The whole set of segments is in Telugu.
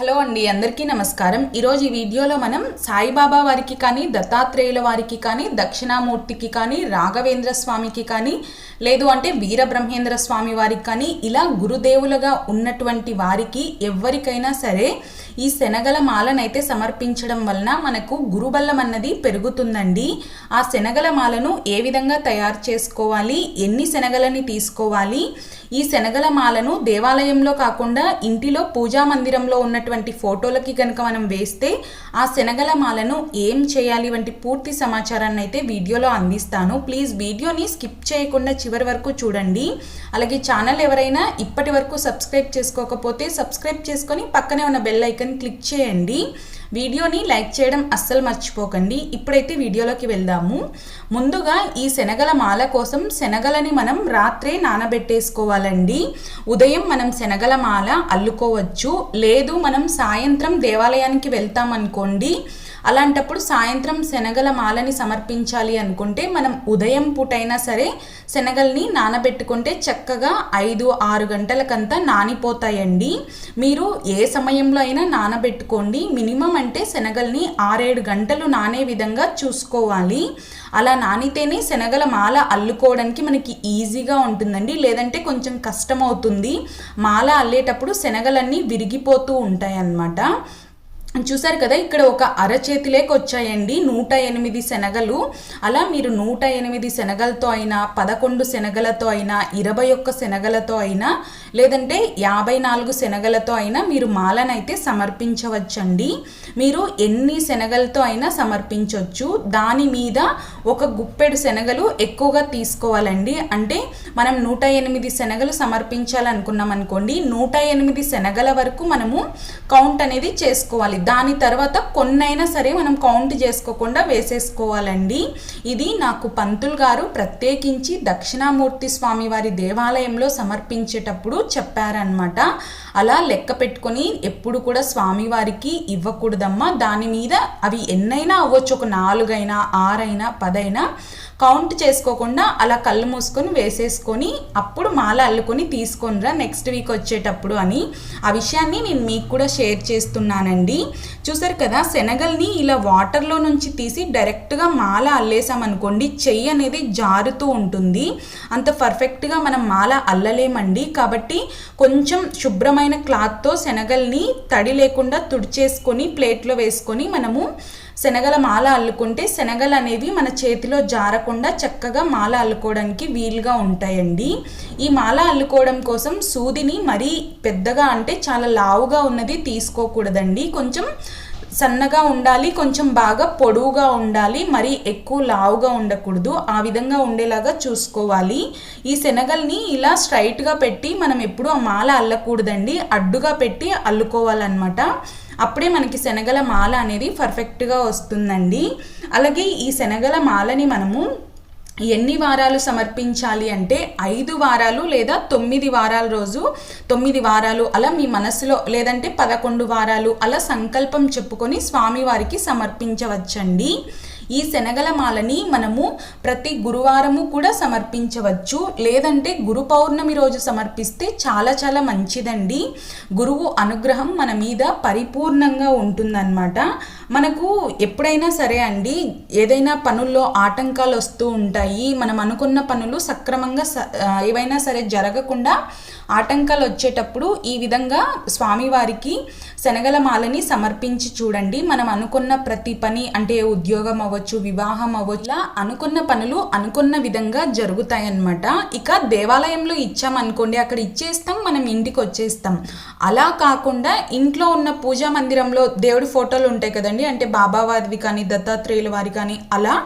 హలో అండి అందరికీ నమస్కారం. ఈరోజు ఈ వీడియోలో మనం సాయిబాబా వారికి కానీ దత్తాత్రేయుల వారికి కానీ దక్షిణామూర్తికి కానీ రాఘవేంద్ర స్వామికి కానీ లేదు అంటే వీరబ్రహ్మేంద్ర స్వామి వారికి కానీ ఇలా గురుదేవులుగా ఉన్నటువంటి వారికి ఎవరికైనా సరే ఈ శనగల మాలనైతే సమర్పించడం వలన మనకు గురుబల్లం అన్నది పెరుగుతుందండి. ఆ శనగల మాలను ఏ విధంగా తయారు చేసుకోవాలి? ఎన్ని శనగలని తీసుకోవాలి? ఈ శనగల మాలను దేవాలయంలో కాకుండా ఇంటిలో పూజా మందిరంలో ఉన్నటువంటి ఫోటోలకి కనుక మనం వేస్తే ఆ శనగల మాలను ఏం చేయాలి వంటి పూర్తి సమాచారాన్ని అయితే వీడియోలో అందిస్తాను. ప్లీజ్ వీడియోని స్కిప్ చేయకుండా చివరి వరకు చూడండి. అలాగే ఛానల్ ఎవరైనా ఇప్పటి వరకు సబ్స్క్రైబ్ చేసుకోకపోతే సబ్స్క్రైబ్ చేసుకొని పక్కనే ఉన్న బెల్ ఐకన్ క్లిక్ చేయండి. వీడియోని లైక్ చేయడం అస్సలు మర్చిపోకండి. ఇప్పుడైతే వీడియోలోకి వెళ్దాము. ముందుగా ఈ శనగల మాల కోసం శనగలని మనం రాత్రే నానబెట్టేసుకోవాలండి. ఉదయం మనం శనగల మాల అల్లుకోవచ్చు. లేదు మనం సాయంత్రం దేవాలయానికి వెళ్తామనుకోండి అలాంటప్పుడు సాయంత్రం శనగల మాలని సమర్పించాలి అనుకుంటే మనం ఉదయం పూటైనా సరే శనగల్ని నానబెట్టుకుంటే చక్కగా ఐదు ఆరు గంటలకంతా నానిపోతాయండి. మీరు ఏ సమయంలో అయినా నానబెట్టుకోండి. మినిమం అంటే శనగల్ని ఆరేడు గంటలు నానే విధంగా చూసుకోవాలి. అలా నానితేనే శనగల మాల అల్లుకోవడానికి మనకి ఈజీగా ఉంటుందండి. లేదంటే కొంచెం కష్టం అవుతుంది మాల అల్లేటప్పుడు శనగలన్నీ విరిగిపోతూ ఉంటాయి అన్నమాట చూసారు కదా ఇక్కడ ఒక అరచేతిలోకి వచ్చాయండి నూట ఎనిమిది శనగలు. అలా మీరు నూట ఎనిమిది శనగలతో అయినా పదకొండు శనగలతో అయినా ఇరవై ఒక్క శనగలతో అయినా లేదంటే యాభై నాలుగు శనగలతో అయినా మీరు మాలనైతే సమర్పించవచ్చండి. మీరు ఎన్ని శనగలతో అయినా సమర్పించవచ్చు దాని మీద ఒక గుప్పెడు శనగలు ఎక్కువగా తీసుకోవాలండి. అంటే మనం నూట ఎనిమిది శనగలు సమర్పించాలనుకున్నాం అనుకోండి నూట ఎనిమిది శనగల వరకు మనము కౌంట్ అనేది చేసుకోవాలి. దాని తర్వాత కొన్నైనా సరే మనం కౌంట్ చేసుకోకుండా వేసేసుకోవాలండి. ఇది నాకు పంతులు గారు ప్రత్యేకించి దక్షిణామూర్తి స్వామి వారి దేవాలయంలో సమర్పించేటప్పుడు చెప్పారనమాట అలా లెక్క పెట్టుకొని ఎప్పుడు కూడా స్వామివారికి ఇవ్వకూడదమ్మా. దాని మీద అవి ఎన్నైనా అవ్వచ్చు. ఒక నాలుగైనా ఆరైనా పదైనా కౌంట్ చేసుకోకుండా అలా కళ్ళు మూసుకొని వేసేసుకొని అప్పుడు మాల అల్లుకొని తీసుకొనిరా నెక్స్ట్ వీక్ వచ్చేటప్పుడు అని ఆ విషయాన్ని నేను మీకు కూడా షేర్ చేస్తున్నానండి. చూసారు కదా శనగల్ని ఇలా వాటర్లో నుంచి తీసి డైరెక్ట్గా మాల అల్లేసామనుకోండి చెయ్యి అనేది జారుతూ ఉంటుంది. అంత పర్ఫెక్ట్గా మనం మాల అల్లలేమండి. కాబట్టి కొంచెం శుభ్రమైన క్లాత్తో శనగల్ని తడి లేకుండా తుడిచేసుకొని ప్లేట్లో వేసుకొని మనము శనగల మాల అల్లుకుంటే శనగలు అనేవి మన చేతిలో జారకుండా చక్కగా మాల అల్లుకోవడానికి వీలుగా ఉంటాయండి. ఈ మాల అల్లుకోవడం కోసం సూదిని మరీ పెద్దగా అంటే చాలా లావుగా ఉన్నది తీసుకోకూడదండి. కొంచెం సన్నగా ఉండాలి కొంచెం బాగా పొడవుగా ఉండాలి మరి ఎక్కువ లావుగా ఉండకూడదు. ఆ విధంగా ఉండేలాగా చూసుకోవాలి. ఈ శనగల్ని ఇలా స్ట్రైట్గా పెట్టి మనం ఎప్పుడూ ఆ మాల అల్లకూడదండి. అడ్డుగా పెట్టి అల్లుకోవాలన్నమాట. అప్పుడే మనకి శనగల మాల అనేది పర్ఫెక్ట్గా వస్తుందండి. అలాగే ఈ శనగల మాలని మనము ఎన్ని వారాలు సమర్పించాలి అంటే ఐదు వారాలు లేదా తొమ్మిది వారాల రోజు తొమ్మిది వారాలు అలా మీ మనసులో లేదంటే పదకొండు వారాలు అలా సంకల్పం చెప్పుకొని స్వామివారికి సమర్పించవచ్చండి. ఈ శనగల మాలని మనము ప్రతి గురువారము కూడా సమర్పించవచ్చు. లేదంటే గురు పౌర్ణమి రోజు సమర్పిస్తే చాలా చాలా మంచిదండి. గురువు అనుగ్రహం మన మీద పరిపూర్ణంగా ఉంటుందన్నమాట. మనకు ఎప్పుడైనా సరే అండి ఏదైనా పనుల్లో ఆటంకాలు వస్తూ ఉంటాయి. మనం అనుకున్న పనులు సక్రమంగా ఏవైనా సరే జరగకుండా ఆటంకాలు వచ్చేటప్పుడు ఈ విధంగా స్వామివారికి శనగల మాలని సమర్పించి చూడండి. మనం అనుకున్న ప్రతి పని అంటే ఉద్యోగం అవ్వచ్చు వివాహం అవ్వచ్చు ఇలా అనుకున్న పనులు అనుకున్న విధంగా జరుగుతాయన్నమాట. ఇక దేవాలయంలో ఇచ్చామనుకోండి అక్కడ ఇచ్చేస్తాం మనం ఇంటికి వచ్చేస్తాం అలా కాకుండా ఇంట్లో ఉన్న పూజా మందిరంలో దేవుడి ఫోటోలు ఉంటాయి కదండి అంటే బాబావారివి కానీ దత్తాత్రేయుల వారి కానీ అలా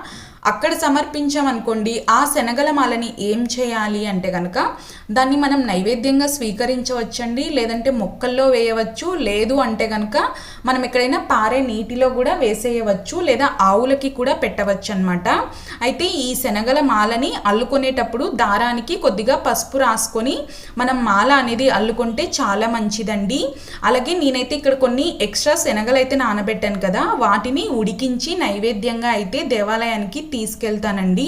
అక్కడ సమర్పించామనుకోండి ఆ శనగల మాలని ఏం చేయాలి అంటే కనుక దాన్ని మనం నైవేద్యంగా స్వీకరించవచ్చండి లేదంటే మొక్కల్లో వేయవచ్చు లేదు అంటే కనుక మనం ఎక్కడైనా పారే నీటిలో కూడా వేసేయవచ్చు లేదా ఆవులకి కూడా పెట్టవచ్చు అనమాట అయితే ఈ శనగల మాలని అల్లుకునేటప్పుడు దారానికి కొద్దిగా పసుపు రాసుకొని మనం మాల అనేది అల్లుకుంటే చాలా మంచిదండి. అలాగే నేనైతే ఇక్కడ కొన్ని ఎక్స్ట్రా శనగలు అయితే నానబెట్టాను కదా వాటిని ఉడికించి నైవేద్యంగా అయితే దేవాలయానికి తీసుకెళ్తానండి.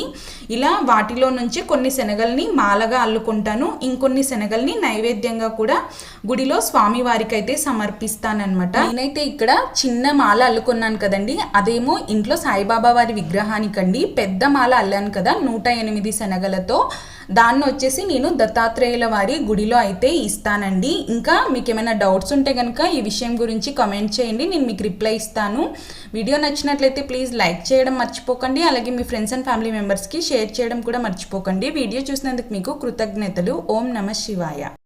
ఇలా వాటిలో నుంచి కొన్ని శనగల్ని మాలగా అల్లుకుంటాను. ఇంకొన్ని శనగల్ని నైవేద్యంగా కూడా గుడిలో స్వామివారికి అయితే సమర్పిస్తానమాట నేనైతే ఇక్కడ చిన్న మాల అల్లుకున్నాను కదండి. అదేమో ఇంట్లో సాయిబాబా వారి విగ్రహానికండి. పెద్ద మాల అల్లాను కదా నూట ఎనిమిది శనగలతో. దాన్ని వచ్చేసి నేను దత్తాత్రేయుల వారి గుడిలో అయితే ఇస్తానండి. ఇంకా మీకు ఏమైనా డౌట్స్ ఉంటే కనుక ఈ విషయం గురించి కమెంట్ చేయండి. నేను మీకు రిప్లై ఇస్తాను. వీడియో నచ్చినట్లయితే ప్లీజ్ లైక్ చేయడం మర్చిపోకండి. అలాగే మీ ఫ్రెండ్స్ అండ్ ఫ్యామిలీ మెంబర్స్కి షేర్ చేయడం కూడా మర్చిపోకండి. వీడియో చూసినందుకు మీకు కృతజ్ఞతలు. ఓం నమ శివాయ.